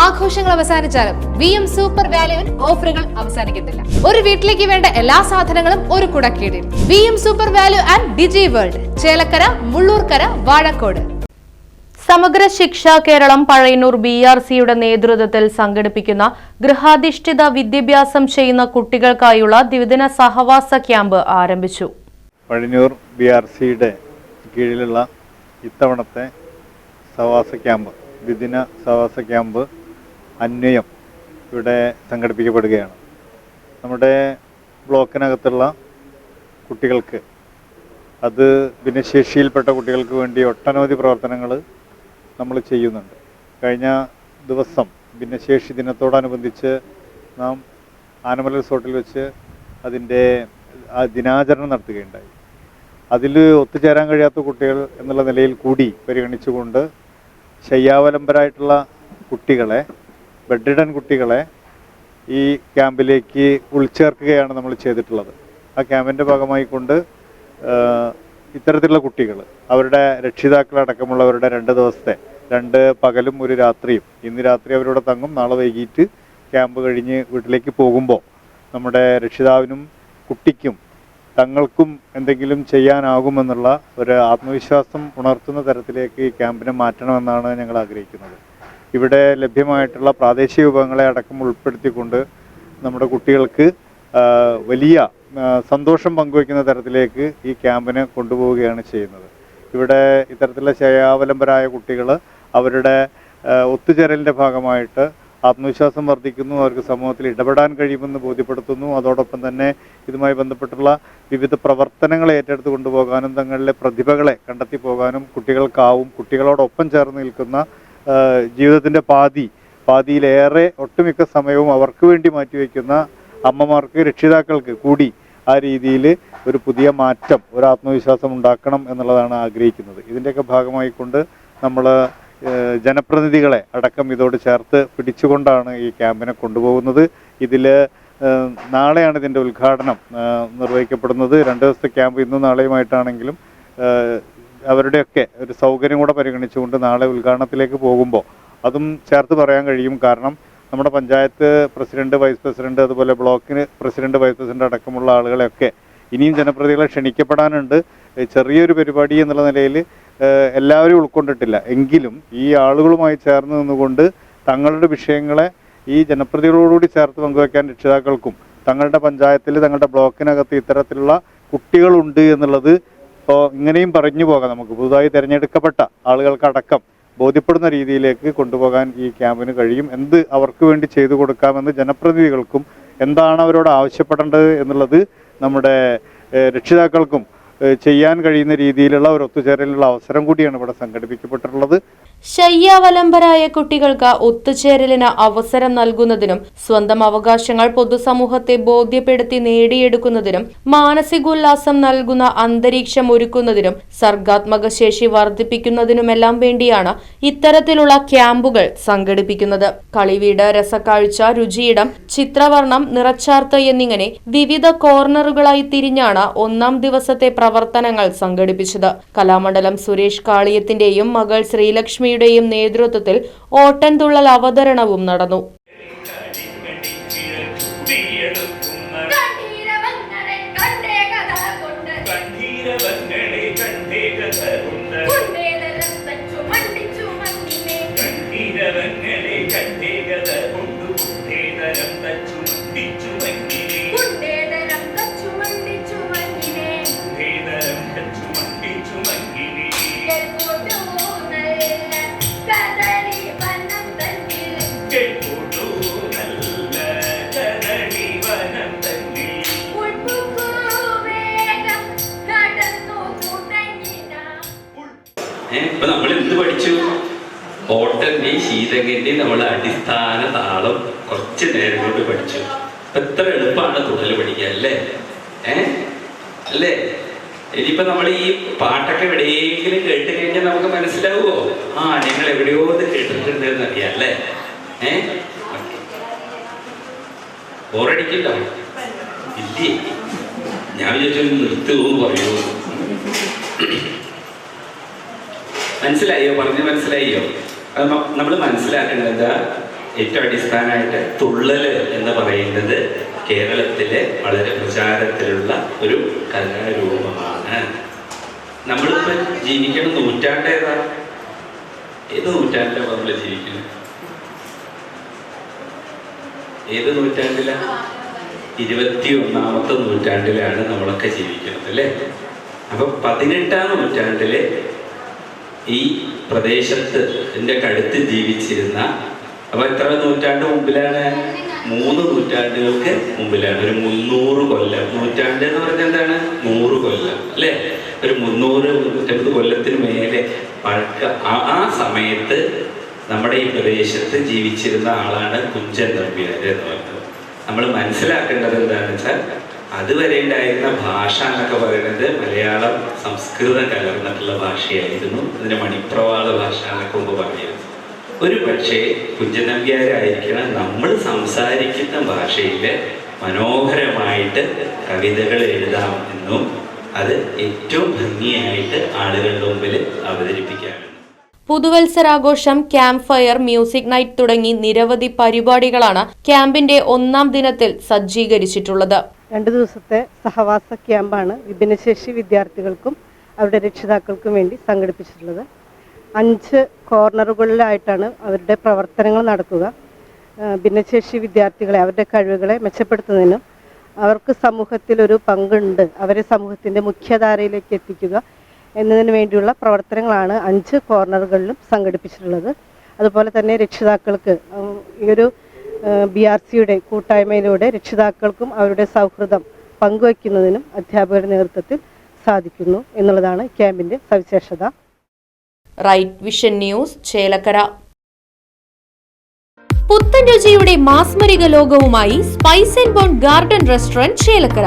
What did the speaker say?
ആഘോഷങ്ങൾ അവസാനിച്ചാലും V M super വാല്യുവിൽ ഓഫറുകൾ അവസാനിക്കുന്നില്ല. ഒരു വീട്ടിലേക്ക് വേണ്ട എല്ലാ സാധനങ്ങളും ഒരു കുടക്കീടിൽ. V M super value and digi world Chelakkara Mullurkara Vazhakode. Samagra Shiksha Keralam Pazhayannur B R സിയുടെ നേതൃത്വത്തിൽ സംഘടിപ്പിക്കുന്ന ഗൃഹാധിഷ്ഠിത വിദ്യാഭ്യാസം ചെയ്യുന്ന കുട്ടികൾക്കായുള്ള ദ്വിദിന സഹവാസ ക്യാമ്പ് ആരംഭിച്ചു. പഴയന്നൂർ ബി ആർ സിയുടെ കീഴിലുള്ള ഇത്തവണത്തെ സഹവാസ ക്യാമ്പ് ദ്വിദിന സഹവാസ ക്യാമ്പ് അന്വയം ഇവിടെ സംഘടിപ്പിക്കപ്പെടുകയാണ്. നമ്മുടെ ബ്ലോക്കിനകത്തുള്ള കുട്ടികൾക്ക് അത് ഭിന്നശേഷിയിൽപ്പെട്ട കുട്ടികൾക്ക് വേണ്ടി ഒട്ടനവധി പ്രവർത്തനങ്ങൾ നമ്മൾ ചെയ്യുന്നുണ്ട്. കഴിഞ്ഞ ദിവസം ഭിന്നശേഷി ദിനത്തോടനുബന്ധിച്ച് നാം ആനമല റിസോർട്ടിൽ വെച്ച് അതിന്റെ ദിനാചരണം നടത്തുകയുണ്ടായി. അതിൽ ഒത്തുചേരാൻ കഴിയാത്ത കുട്ടികൾ എന്നുള്ള നിലയിൽ കൂടി പരിഗണിച്ചുകൊണ്ട് ശയ്യാവലംബരായിട്ടുള്ള കുട്ടികളെ ബെഡ്രിഡൻ കുട്ടികളെ ഈ ക്യാമ്പിലേക്ക് ഉൾച്ചേർക്കുകയാണ് നമ്മൾ ചെയ്തിട്ടുള്ളത്. ആ ക്യാമ്പിന്റെ ഭാഗമായി കൊണ്ട് ഇത്തരത്തിലുള്ള കുട്ടികൾ അവരുടെ രക്ഷിതാക്കളടക്കമുള്ളവരുടെ രണ്ട് ദിവസത്തെ രണ്ട് പകലും ഒരു രാത്രിയും. ഇന്ന് രാത്രി അവരോട് തങ്ങും നാളെ വൈകിട്ട് ക്യാമ്പ് കഴിഞ്ഞ് വീട്ടിലേക്ക് പോകുമ്പോൾ നമ്മുടെ രക്ഷിതാവിനും കുട്ടിക്കും തങ്ങൾക്കും എന്തെങ്കിലും ചെയ്യാനാകുമെന്നുള്ള ഒരു ആത്മവിശ്വാസം ഉണർത്തുന്ന തരത്തിലേക്ക് ഈ ക്യാമ്പിനെ മാറ്റണമെന്നാണ് ഞങ്ങൾ ആഗ്രഹിക്കുന്നത്. ഇവിടെ ലഭ്യമായിട്ടുള്ള പ്രാദേശിക വിഭവങ്ങളെ അടക്കം ഉൾപ്പെടുത്തിക്കൊണ്ട് നമ്മുടെ കുട്ടികൾക്ക് വലിയ സന്തോഷം പങ്കുവയ്ക്കുന്ന തരത്തിലേക്ക് ഈ ക്യാമ്പിനെ കൊണ്ടുപോവുകയാണ് ചെയ്യുന്നത്. ഇവിടെ ഇത്തരത്തിലുള്ള ശയാവലംബരായ കുട്ടികൾ അവരുടെ ഒത്തുചേരലിന്റെ ഭാഗമായിട്ട് ആത്മവിശ്വാസം വർദ്ധിക്കുന്നു അവർക്ക് സമൂഹത്തിൽ ഇടപെടാൻ കഴിയുമെന്ന് ബോധ്യപ്പെടുത്തുന്നു. അതോടൊപ്പം തന്നെ ഇതുമായി ബന്ധപ്പെട്ടുള്ള വിവിധ പ്രവർത്തനങ്ങൾ ഏറ്റെടുത്ത് കൊണ്ടുപോകാനും തങ്ങളിലെ പ്രതിഭകളെ കണ്ടെത്തി പോകാനും കുട്ടികൾക്കാവും കുട്ടികളോടൊപ്പം ചേർന്ന് നിൽക്കുന്ന ജീവിതത്തിന്റെ പാതി പാതിയിലേറെ ഒട്ടുമിക്ക സമയവും അവർക്ക് വേണ്ടി മാറ്റിവെക്കുന്ന അമ്മമാർക്ക് രക്ഷിതാക്കൾക്ക് കൂടി ആ രീതിയിൽ ഒരു പുതിയ മാറ്റം ഒരു ആത്മവിശ്വാസം ഉണ്ടാക്കണം എന്നുള്ളതാണ് ആഗ്രഹിക്കുന്നത്. ഇതിന്റെയൊക്കെ ഭാഗമായി കൊണ്ട് നമ്മൾ ജനപ്രതിനിധികളെ അടക്കം ഇതോട് ചേർത്ത് പിടിച്ചുകൊണ്ടാണ് ഈ ക്യാമ്പിനെ കൊണ്ടുപോകുന്നത്. ഇതിൽ നാളെയാണ് ഇതിന്റെ ഉദ്ഘാടനം നിർവഹിക്കപ്പെടുന്നത്. രണ്ട് ദിവസത്തെ ക്യാമ്പ് ഇന്നും നാളെയുമായിട്ടാണെങ്കിലും അവരുടെയൊക്കെ ഒരു സൗകര്യം കൂടെ പരിഗണിച്ചുകൊണ്ട് നാളെ ഉദ്ഘാടനത്തിലേക്ക് പോകുമ്പോൾ അതും ചേർത്ത് പറയാൻ കഴിയും. കാരണം നമ്മുടെ പഞ്ചായത്ത് പ്രസിഡന്റ് വൈസ് പ്രസിഡന്റ് അതുപോലെ ബ്ലോക്കിന് പ്രസിഡന്റ് വൈസ് പ്രസിഡന്റ് അടക്കമുള്ള ആളുകളെയൊക്കെ ഇനിയും ജനപ്രതികളെ ക്ഷണിക്കപ്പെടാനുണ്ട്. ചെറിയൊരു പരിപാടി എന്നുള്ള നിലയിൽ എല്ലാവരും ഉൾക്കൊണ്ടിട്ടില്ല. എങ്കിലും ഈ ആളുകളുമായി ചേർന്ന് നിന്നുകൊണ്ട് തങ്ങളുടെ വിഷയങ്ങളെ ഈ ജനപ്രതികളോടുകൂടി ചേർത്ത് പങ്കുവയ്ക്കാൻ രക്ഷിതാക്കൾക്കും തങ്ങളുടെ പഞ്ചായത്തിൽ തങ്ങളുടെ ബ്ലോക്കിനകത്ത് ഇത്തരത്തിലുള്ള കുട്ടികളുണ്ട് എന്നുള്ളത് ഇപ്പോൾ ഇങ്ങനെയും പറഞ്ഞു പോകാം നമുക്ക്. പുതുതായി തിരഞ്ഞെടുക്കപ്പെട്ട ആളുകൾക്കടക്കം ബോധ്യപ്പെടുന്ന രീതിയിലേക്ക് കൊണ്ടുപോകാൻ ഈ ക്യാമ്പിന് കഴിയും. എന്ത് അവർക്ക് വേണ്ടി ചെയ്തു കൊടുക്കാമെന്ന് ജനപ്രതിനിധികൾക്കും എന്താണ് അവരോട് ആവശ്യപ്പെടേണ്ടത് എന്നുള്ളത് നമ്മുടെ രക്ഷിതാക്കൾക്കും ചെയ്യാൻ കഴിയുന്ന രീതിയിലുള്ള ഒരു ഒത്തുചേരലിനുള്ള അവസരം കൂടിയാണ് ഇവിടെ സംഘടിപ്പിക്കപ്പെട്ടിട്ടുള്ളത്. ശയ്യാവലംബരായ കുട്ടികൾക്ക് ഒത്തുചേരലിന് അവസരം നൽകുന്നതിനും സ്വന്തം അവകാശങ്ങൾ പൊതുസമൂഹത്തെ ബോധ്യപ്പെടുത്തി നേടിയെടുക്കുന്നതിനും മാനസികോല്ലാസം നൽകുന്ന അന്തരീക്ഷം ഒരുക്കുന്നതിനും സർഗാത്മക ശേഷി വർദ്ധിപ്പിക്കുന്നതിനുമെല്ലാം വേണ്ടിയാണ് ഇത്തരത്തിലുള്ള ക്യാമ്പുകൾ സംഘടിപ്പിക്കുന്നത്. കളിവീട് രസക്കാഴ്ച രുചിയിടം ചിത്രവർണം നിറച്ചാർത്ത് എന്നിങ്ങനെ വിവിധ കോർണറുകളായി തിരിഞ്ഞാണ് ഒന്നാം ദിവസത്തെ പ്രവർത്തനങ്ങൾ സംഘടിപ്പിച്ചത്. കലാമണ്ഡലം സുരേഷ് കാളിയത്തിന്റെയും മകൾ ശ്രീലക്ഷ്മിയുടെയും നേതൃത്വത്തിൽ ഓട്ടൻതുള്ളൽ അവതരണവും നടന്നു. അടിസ്ഥാന താളം കുറച്ച് നേരം കൊണ്ട് പഠിച്ചു. ഇപ്പൊ എത്ര എളുപ്പമാണ് തുടൽ പഠിക്കുക അല്ലേ? ഏ? അല്ലേ? ഇനിയിപ്പോ നമ്മൾ ഈ പാട്ടൊക്കെ എവിടെയെങ്കിലും കേട്ട് കഴിഞ്ഞാൽ നമുക്ക് മനസ്സിലാവുമോ ആ നിങ്ങൾ എവിടെയോ ഇത് കേട്ടിട്ടുണ്ട് എന്നറിയാം അല്ലേ? ഏ? ബോറടിക്കില്ലോ? ഇല്ലേ? ഞാൻ വിചാരിച്ചു നിർത്തുമോ പറയൂ. മനസ്സിലായോ? പറഞ്ഞ് മനസ്സിലായോ നമ്മൾ മനസ്സിലാക്കേണ്ടത് ഏറ്റവും അടിസ്ഥാനമായിട്ട് തുള്ളൽ എന്ന് പറയുന്നത് കേരളത്തിലെ വളരെ പ്രചാരത്തിലുള്ള ഒരു കലാരൂപമാണ്. നമ്മളിപ്പോൾ ജീവിക്കുന്ന നൂറ്റാണ്ട് ഏതാ? ഏത് നൂറ്റാണ്ടിലാണ് നമ്മൾ ജീവിക്കുന്നത് ഏത് നൂറ്റാണ്ടിലാണ് ഇരുപത്തി ഒന്നാമത്തെ നൂറ്റാണ്ടിലാണ് നമ്മളൊക്കെ ജീവിക്കുന്നത് അല്ലേ? അപ്പൊ പതിനെട്ടാം നൂറ്റാണ്ടിൽ ഈ പ്രദേശത്ത് എന്റെ കടുത്ത് ജീവിച്ചിരുന്ന അപ്പൊ എത്ര നൂറ്റാണ്ട് മുമ്പിലാണ്? മൂന്ന് നൂറ്റാണ്ടുകൾക്ക് മുമ്പിലാണ്. ഒരു മുന്നൂറ് കൊല്ലം. നൂറ്റാണ്ട് എന്ന് പറഞ്ഞാൽ എന്താണ്? നൂറ് കൊല്ലം. അല്ലേ? ഒരു മുന്നൂറ് മുന്നൂറ്റമ്പത് കൊല്ലത്തിന് മേലെ പഴക്ക ആ- ആ സമയത്ത് നമ്മുടെ ഈ പ്രദേശത്ത് ജീവിച്ചിരുന്ന ആളാണ് കുഞ്ചൻ നമ്പ്യാർ എന്ന് പറയുന്നത് നമ്മൾ മനസ്സിലാക്കേണ്ടത് എന്താണെന്ന് വെച്ചാൽ അതുവരെ ഉണ്ടായിരുന്ന ഭാഷ എന്നൊക്കെ പറയുന്നത് മലയാളം സംസ്കൃതം കലർന്നിട്ടുള്ള ഭാഷയായിരുന്നു. അതിന്റെ മണിപ്രവാള ഭാഷ എന്നൊക്കെ മുമ്പ് പറഞ്ഞിരുന്നു. ഒരു പക്ഷേ കുഞ്ചനമ്പ്യാരായിരിക്കണം നമ്മൾ സംസാരിക്കുന്ന ഭാഷയിൽ മനോഹരമായിട്ട് കവിതകൾ എഴുതാം എന്നും അത് ഏറ്റവും ഭംഗിയായിട്ട് ആളുകളുടെ മുമ്പിൽ അവതരിപ്പിക്കാമെന്നും പുതുവത്സരാഘോഷം ക്യാമ്പ് ഫയർ മ്യൂസിക് നൈറ്റ് തുടങ്ങി നിരവധി പരിപാടികളാണ് ക്യാമ്പിന്റെ ഒന്നാം ദിനത്തിൽ സജ്ജീകരിച്ചിട്ടുള്ളത്. രണ്ട് ദിവസത്തെ സഹവാസ ക്യാമ്പാണ് വിഭിന്നശേഷി വിദ്യാർത്ഥികൾക്കും അവരുടെ രക്ഷിതാക്കൾക്കും വേണ്ടി സംഘടിപ്പിച്ചിട്ടുള്ളത്. അഞ്ച് കോർണറുകളിലായിട്ടാണ് അവരുടെ പ്രവർത്തനങ്ങൾ നടക്കുക. ഭിന്നശേഷി വിദ്യാർത്ഥികളെ അവരുടെ കഴിവുകളെ മെച്ചപ്പെടുത്തുന്നതിനും അവർക്ക് സമൂഹത്തിൽ ഒരു പങ്കുണ്ട്. അവരെ സമൂഹത്തിന്റെ മുഖ്യധാരയിലേക്ക് എത്തിക്കുക. എന്നതിന് വേണ്ടിയുള്ള പ്രവർത്തനങ്ങളാണ് അഞ്ച് കോർണറുകളിലും സംഘടിപ്പിച്ചിട്ടുള്ളത്. അതുപോലെ തന്നെ രക്ഷിതാക്കൾക്ക് ഈ ഒരു ബി ആർ സിയുടെ കൂട്ടായ്മയിലൂടെ രക്ഷിതാക്കൾക്കും അവരുടെ സൗഹൃദം പങ്കുവയ്ക്കുന്നതിനും അധ്യാപകരുടെ നേതൃത്വത്തിൽ സാധിക്കുന്നു എന്നുള്ളതാണ് ക്യാമ്പിന്റെ സവിശേഷത. Right vision news Chelakkara. പുത്തൻ രുചിയുടെ മാസ്മരിക ലോകവുമായി spice and bone garden restaurant Chelakkara.